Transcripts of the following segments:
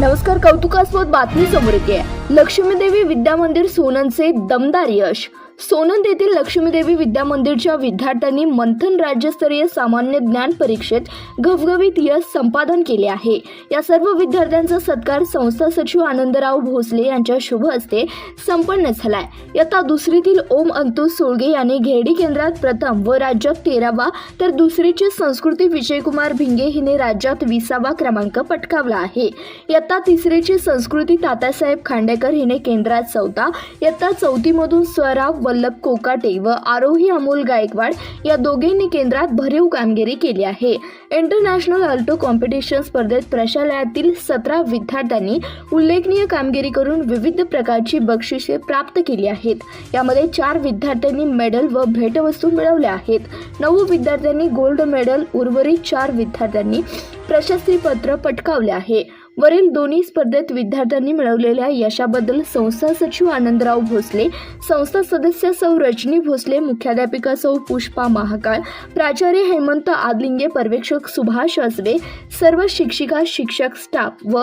नमस्कार कौतुकास्पद बातमी समोर येते. लक्ष्मीदेवी विद्या मंदिर सोननचे दमदार यश. सोनंद येथील लक्ष्मीदेवी विद्या मंदिरच्या विद्यार्थ्यांनी मंथन राज्यस्तरीय सामान्य ज्ञान परीक्षेत घवघवीत यश संपादन केले आहे. या सर्व विद्यार्थ्यांचा सत्कार संस्था सचिव आनंदराव भोसले यांच्या शुभ हस्ते संपन्न झालाय. इयत्ता दुसरीतील ओम अंतुष सोळगे यांनी घेरडी केंद्रात प्रथम व राज्यात तेरावा तर दुसरीचे संस्कृती विजयकुमार भिंगे हिने राज्यात विसावा क्रमांक पटकावला आहे. इयत्ता तिसरीची संस्कृती तात्यासाहेब खांडेकर हिने केंद्रात चौथा इयत्ता चौथीमधून स्वराव वल्लभ कोकाटे व आरोही अमोल गायकवाड या दोघींनी केंद्रात भरीव कामगिरी केली आहे. इंटरनॅशनल अल्टो कॉम्पिटिशन स्पर्धेत प्रशालयातील सतरा विद्यार्थ्यांनी उल्लेखनीय कामगिरी करून विविध प्रकारची बक्षिसे प्राप्त केली आहेत. यामध्ये चार विद्यार्थ्यांनी मेडल व भेटवस्तू मिळवल्या आहेत. नऊ विद्यार्थ्यांनी गोल्ड मेडल उर्वरित चार विद्यार्थ्यांनी प्रशस्तीपत्र पटकावले आहे. वरील दोन्ही स्पर्धेत विद्यार्थ्यांनी मिळवलेल्या यशाबद्दल संस्था सचिव आनंदराव भोसले संस्था सदस्य सौ रजनी भोसले मुख्याध्यापिका सौ पुष्पा महाकाळ प्राचार्य हेमंत आदलिंगे पर्यवेक्षक सुभाष असबे सर्व शिक्षिका शिक्षक स्टाफ व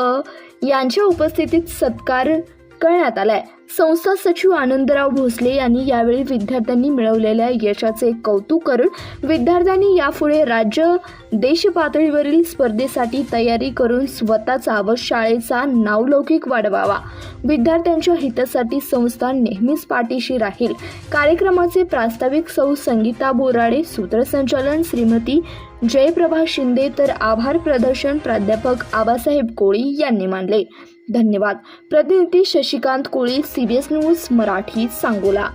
यांच्या उपस्थितीत सत्कार करण्यात आलाय. संस्था सचिव आनंदराव भोसले यांनी यावेळी विद्यार्थ्यांनी मिळवलेल्या यशाचे कौतुक करून विद्यार्थ्यांनी यापुढे राज्य देश पातळीवरील स्पर्धेसाठी तयारी करून स्वतःचा व शाळेचा नावलौकिक वाढवावा. विद्यार्थ्यांच्या हितासाठी संस्था नेहमीच पाठीशी राहील. कार्यक्रमाचे प्रास्ताविक सौ संगीता बोराडे सूत्रसंचालन श्रीमती जयप्रभा शिंदे तर आभार प्रदर्शन प्राध्यापक आबासाहेब कोळी यांनी मानले. धन्यवाद. प्रतिनिधी शशिकांत कोळी सीबीएस न्यूज मराठी सांगोला.